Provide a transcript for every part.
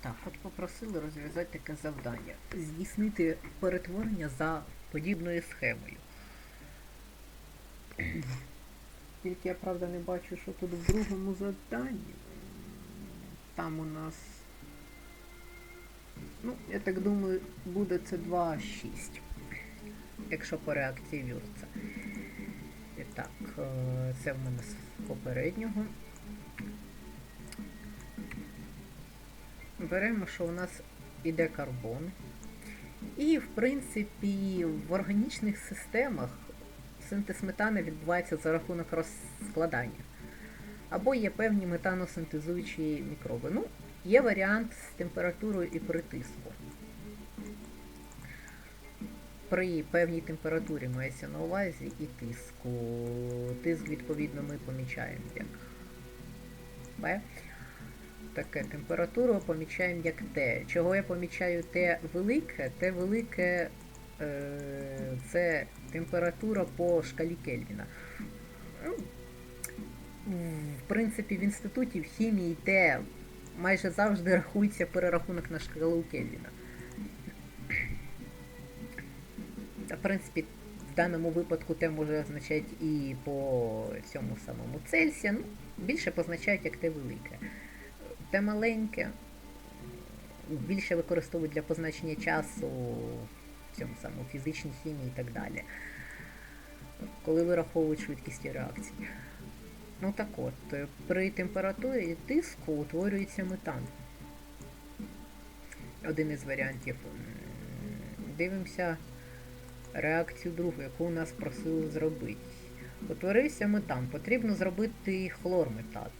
Так, от попросили розв'язати таке завдання. Здійснити перетворення за подібною схемою. Тільки я правда не бачу, що тут в другому завданні. Там у нас. Ну, я так думаю, буде це 2,6. Якщо по реакції. І так, е, це в мене з попереднього. Беремо, що у нас іде карбон. І, в принципі, в органічних системах синтез метану відбувається за рахунок розкладання. Або є певні метаносинтезуючі мікроби. Ну, є варіант з температурою і при тиску. При певній температурі мається на увазі і тиску. Тиск, відповідно, ми помічаємо як Б. Таке температуру помічаємо як Т. Чого я помічаю Т велике? Т велике е, це температура по шкалі Кельвіна. Ну, в принципі, в інституті в хімії Т майже завжди рахується перерахунок на шкалу Кельвіна. В принципі, в даному випадку Т може означати і по цьому самому Цельсія. Ну, більше позначають як Т велике. Те маленьке, більше використовують для позначення часу в цьому самому фізичній хімії і так далі. Коли вираховують швидкість реакції. Ну так от, е, при температурі і тиску утворюється метан. Один із варіантів. Дивимося реакцію другу, яку у нас просили зробити. Утворився метан. Потрібно зробити хлорметан.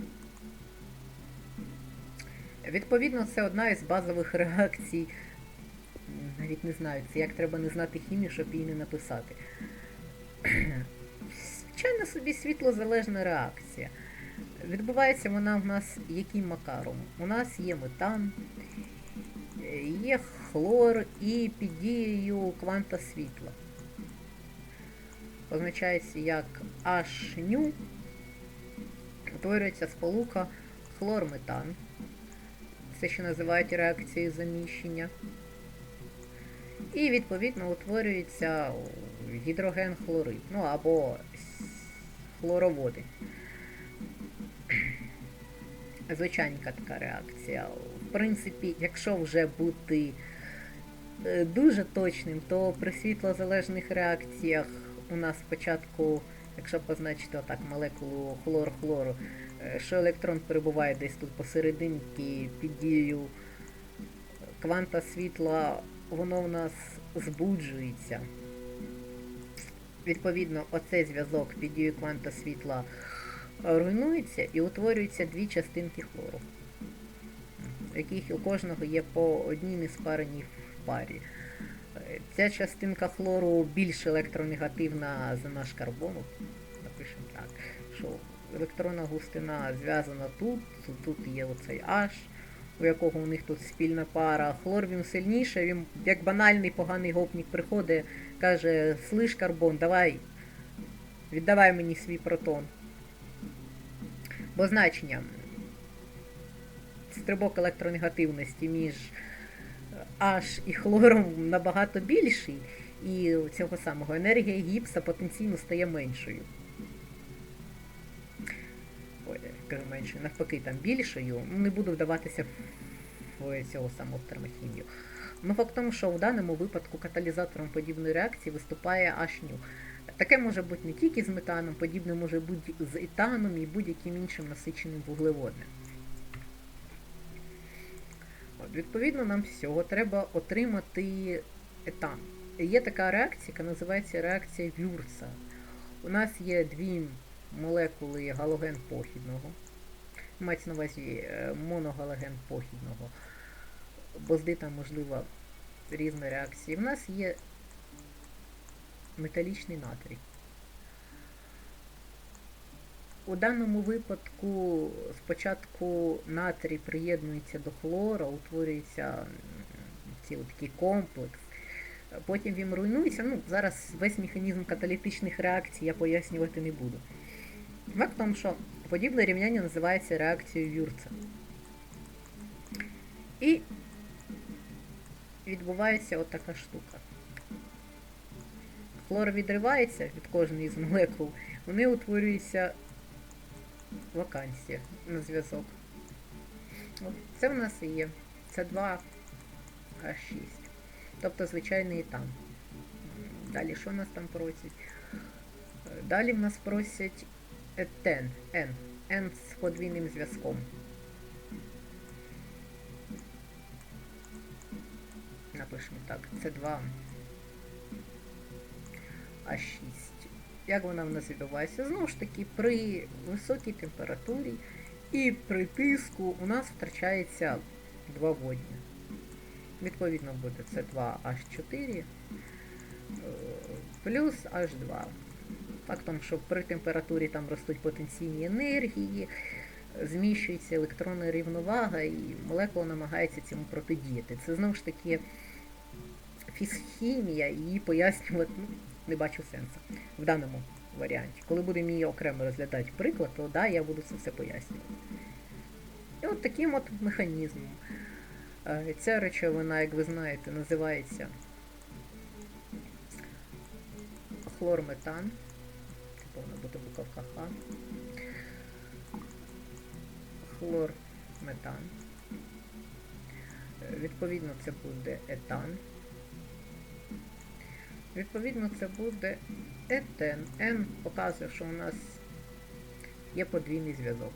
Відповідно, це одна із базових реакцій. Навіть не знаю, це як треба не знати хімію, щоб її не написати. Звичайно собі світлозалежна реакція. Відбувається вона в нас яким макаром? У нас є метан, є хлор і під дією кванта світла. Позначається як H-ню, утворюється сполука хлор-метан. Це ще називають реакцією заміщення. І відповідно утворюється гідроген-хлорид, ну або хлороводи. Звичайненька така реакція. В принципі, якщо вже бути е, дуже точним, то при світлозалежних реакціях у нас спочатку, якщо позначити отак молекулу хлор-хлору, що електрон перебуває десь тут посерединки під дією кванта світла, воно в нас збуджується. Відповідно, оцей зв'язок під дією кванта світла руйнується і утворюються дві частинки хлору, яких у кожного є по одній неспареній в парі. Е, Ця частинка хлору більш електронегативна за наш карбон. Напишемо так, що електронна густина зв'язана тут, тут є оцей H, у якого у них тут спільна пара. Хлор він сильніше, він як банальний поганий гопнік приходить, каже, слиш карбон, давай, віддавай мені свій протон. Бо значення стрибок електронегативності між H і хлором набагато більший, і цього самого енергія гіпса потенційно стає меншою. Ой, меншою, навпаки, там більшою. Не буду вдаватися в цього самого термохімію. Ну, факт в тому, що в даному випадку каталізатором подібної реакції виступає H-ню. Таке може бути не тільки з метаном, подібне може бути з етаном і будь-яким іншим насиченим вуглеводнем. От, відповідно, нам всього треба отримати етан. Є така реакція, яка називається реакція Вюрца. У нас є дві молекули галоген похідного. Мається на увазі е, моногалоген похідного. Бо там можлива різна реакція. У нас є металічний натрій. У даному випадку спочатку натрій приєднується до хлора, утворюється цілий такий комплекс. Потім він руйнується. Ну, зараз весь механізм каталітичних реакцій я пояснювати не буду. Факт в тому, що подібне рівняння називається реакцією Вюрца. І відбувається от така штука. Хлор відривається від кожної з молекул, вони утворюється вакансія на зв'язок. Це в нас і є. Це 2 H6. Тобто звичайний етан. М, Далі що в нас там просять? Далі в нас просять етен, N. N з подвійним зв'язком. Напишемо так, це 2 А6. Як вона в нас відбувається? Знову ж таки, при високій температурі і при тиску у нас втрачається два водні. Відповідно буде це 2H4 е, плюс H2. Фактом, що при температурі там ростуть потенційні енергії, зміщується електронна рівновага, і молекула намагається цьому протидіяти. Це знову ж таки фізхімія, її пояснювати ну, не бачу сенсу в даному варіанті. Коли будемо її окремо розглядати приклад, то да, я буду це все пояснювати. І от таким от механізмом. Е, Ця речовина, як ви знаєте, називається хлорметан. Повинна бути буковка Х. Хлорметан. Е, Відповідно, це буде етан. Відповідно, це буде етен. Н показує, що у нас є подвійний зв'язок.